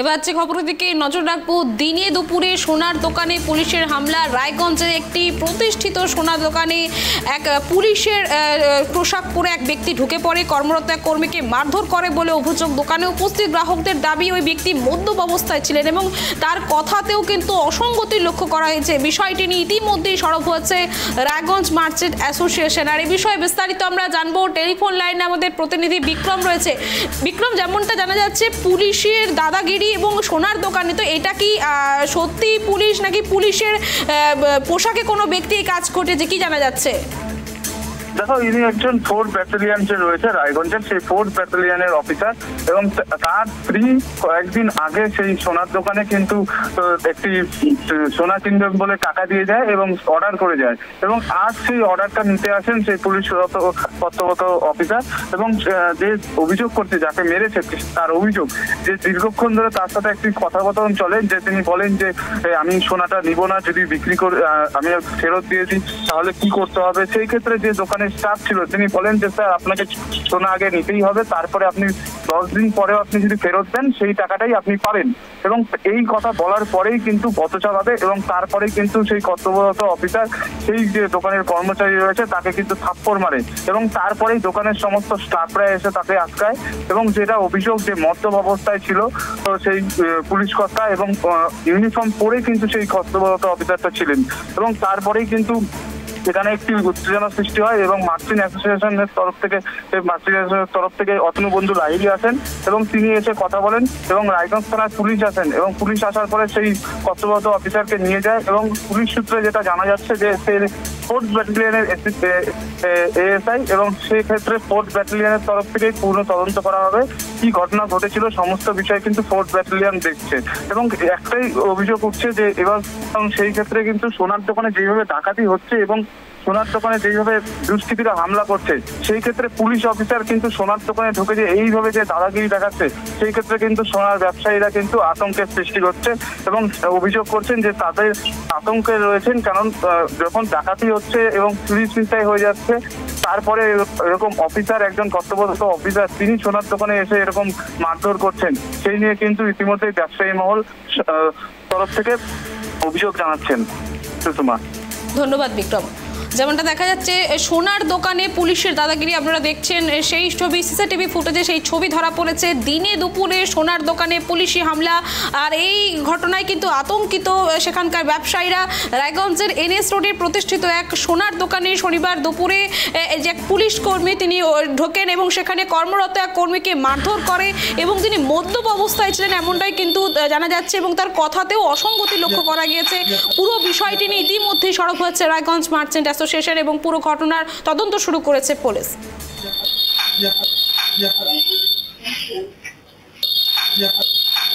এবার হচ্ছে খবরের দিকে নজর রাখব। দিনে দুপুরে সোনার দোকানে পুলিশের হামলা। রায়গঞ্জের একটি প্রতিষ্ঠিত সোনার দোকানে এক পুলিশের পোশাক পরে এক ব্যক্তি ঢুকে পড়ে। কর্মরত এক কর্মীকে মারধর করে বলে অভিযোগ। দোকানে উপস্থিত গ্রাহকদের দাবি, ওই ব্যক্তি মদ্যপ অবস্থায় ছিলেন এবং তার কথাতেও কিন্তু অসঙ্গতি লক্ষ্য করা হয়েছে। বিষয়টি নিয়ে ইতিমধ্যেই সরব হচ্ছে রায়গঞ্জ মার্চেন্ট অ্যাসোসিয়েশন। আর এই বিষয়ে বিস্তারিত আমরা জানব। টেলিফোন লাইনে আমাদের প্রতিনিধি বিক্রম রয়েছে। বিক্রম, যেমনটা জানা যাচ্ছে, পুলিশের দাদাগিরি এবং সোনার দোকানে, তো এটা কি সত্যি পুলিশ নাকি পুলিশের পোশাকে কোনো ব্যক্তি কাজ ঘটেছে কি জানা যাচ্ছে? দেখো, ইনি একজন ফোর্থ ব্যাটালিয়ান যে রয়েছে রায়গঞ্জের, সেই ফোর্থ ব্যাটালিয়ানের অফিসার এবং তার স্ত্রী কয়েকদিন আগে সেই সোনার দোকানে কিন্তু একটি সোনা কিনবে বলে টাকা দিয়ে যায় এবং অর্ডার করে যায়। এবং আজ সেই অর্ডারটা নিতে আসেন সেই পুলিশ কর্তব্যরত অফিসার এবং যে অভিযোগ করছে, যাকে মেরেছে তার অভিযোগ, যে দীর্ঘক্ষণ ধরে তার সাথে একটি কথাবার্তা চলে, যে তিনি বলেন যে আমি সোনাটা নিব না, যদি বিক্রি করে আমি ফেরত দিয়ে দিই তাহলে কি করতে হবে? সেই ক্ষেত্রে যে দোকানের স্টাফ ছিল, তিনি বলেন যে, স্যার, আপনাকে সোনা আগে নিতেই হবে, তারপরে আপনি দশ দিন পরেও আপনি যদি ফেরত দেন, সেই টাকাটাই আপনি পাবেন। এবং এই কথা বলার পরেই কিন্তু বচসা বাঁধে এবং তারপরেই কিন্তু সেই কর্তব্যরত অফিসার সেই যে দোকানের কর্মচারী রয়েছে, তাকে কিন্তু থাপ্পড় মারে এবং তারপরেই দোকানের সমস্ত স্টাফরা এসে তাকে আটকায় এবং যেটা অভিযোগ যে মদ্যপ অবস্থায় ছিল, তো সেই পুলিশ কর্তা এবং ইউনিফর্ম পরে কিন্তু সেই কর্তব্যরত অফিসারটা ছিলেন এবং তারপরেই কিন্তু সেখানে একটি উত্তেজনা সৃষ্টি হয় এবং মার্চিন অ্যাসোসিয়েশনের তরফ থেকে মার্চিন অ্যাসোসিয়েশনের তরফ থেকে অতনু বন্ধু লাইলি আসেন এবং তিনি এসে কথা বলেন এবং রায়গঞ্জ থানার পুলিশ আসেন এবং পুলিশ আসার পরে সেই কর্তব্যরত অফিসারকে নিয়ে যায় এবং পুলিশ সূত্রে যেটা জানা যাচ্ছে যে সে ফোর্থ ব্যাটালিয়নের এএসআই এবং সেই ক্ষেত্রে ফোর্থ ব্যাটালিয়নের তরফ থেকে পূর্ণ তদন্ত করা হবে। কি ঘটনা ঘটেছিল সমস্ত বিষয় কিন্তু ফোর্থ ব্যাটালিয়ন দেখছে। এবং একটাই অভিযোগ উঠছে যে এবার সেই ক্ষেত্রে কিন্তু সোনার দোকানে যেভাবে ডাকাতি হচ্ছে এবং সোনার দোকানে যেভাবে দুষ্কৃতীরা হামলা করছে, সেই ক্ষেত্রে পুলিশ অফিসার কিন্তু সোনার দোকানে ঢুকে যে এইভাবে যে দাদাগিরি দেখাচ্ছে, সেই ক্ষেত্রে কিন্তু সোনার ব্যবসায়ীরা কিন্তু আতঙ্কের সৃষ্টি করছে এবং অভিযোগ করছেন যে তাদের আতঙ্কে রয়েছেন কারণ যখন ডাকাতি হচ্ছে এবং চুরি চিন্তায় হয়ে যাচ্ছে, তারপরে এরকম অফিসার, একজন কর্তব্যরত অফিসার, তিনি সোনার দোকানে এসে এরকম মারধর করছেন, সেই নিয়ে কিন্তু ইতিমধ্যে ব্যবসায়ী মহল তরফ থেকে অভিযোগ জানাচ্ছেন। সুষমা। ধন্যবাদ, বিক্রম। যেমনটা দেখা যাচ্ছে সোনার দোকানে পুলিশের দাদাগিরি আপনারা দেখছেন সেই ছবি, সিসিটিভি ফুটেজে সেই ছবি ধরা পড়েছে। দিনে দুপুরে সোনার দোকানে পুলিশি হামলা, আর এই ঘটনায় কিন্তু আতঙ্কিত সেখানকার ব্যবসায়ীরা। রায়গঞ্জের এনএস রোডের প্রতিষ্ঠিত এক সোনার দোকানে শনিবার দুপুরে যে এক পুলিশ কর্মী তিনি ঢোকেন এবং সেখানে কর্মরত এক কর্মীকে মারধর করে এবং তিনি মদ্যপ অবস্থায় ছিলেন এমনটাই কিন্তু জানা যাচ্ছে এবং তার কথাতেও অসঙ্গতি লক্ষ্য করা গিয়েছে। পুরো বিষয়টি নিয়ে ইতিমধ্যেই সড়ক হচ্ছে রায়গঞ্জ মার্চেন্ট অ্যাসোসিয়েশন এবং পুরো ঘটনার তদন্ত শুরু করেছে পুলিশ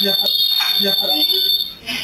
Yeah.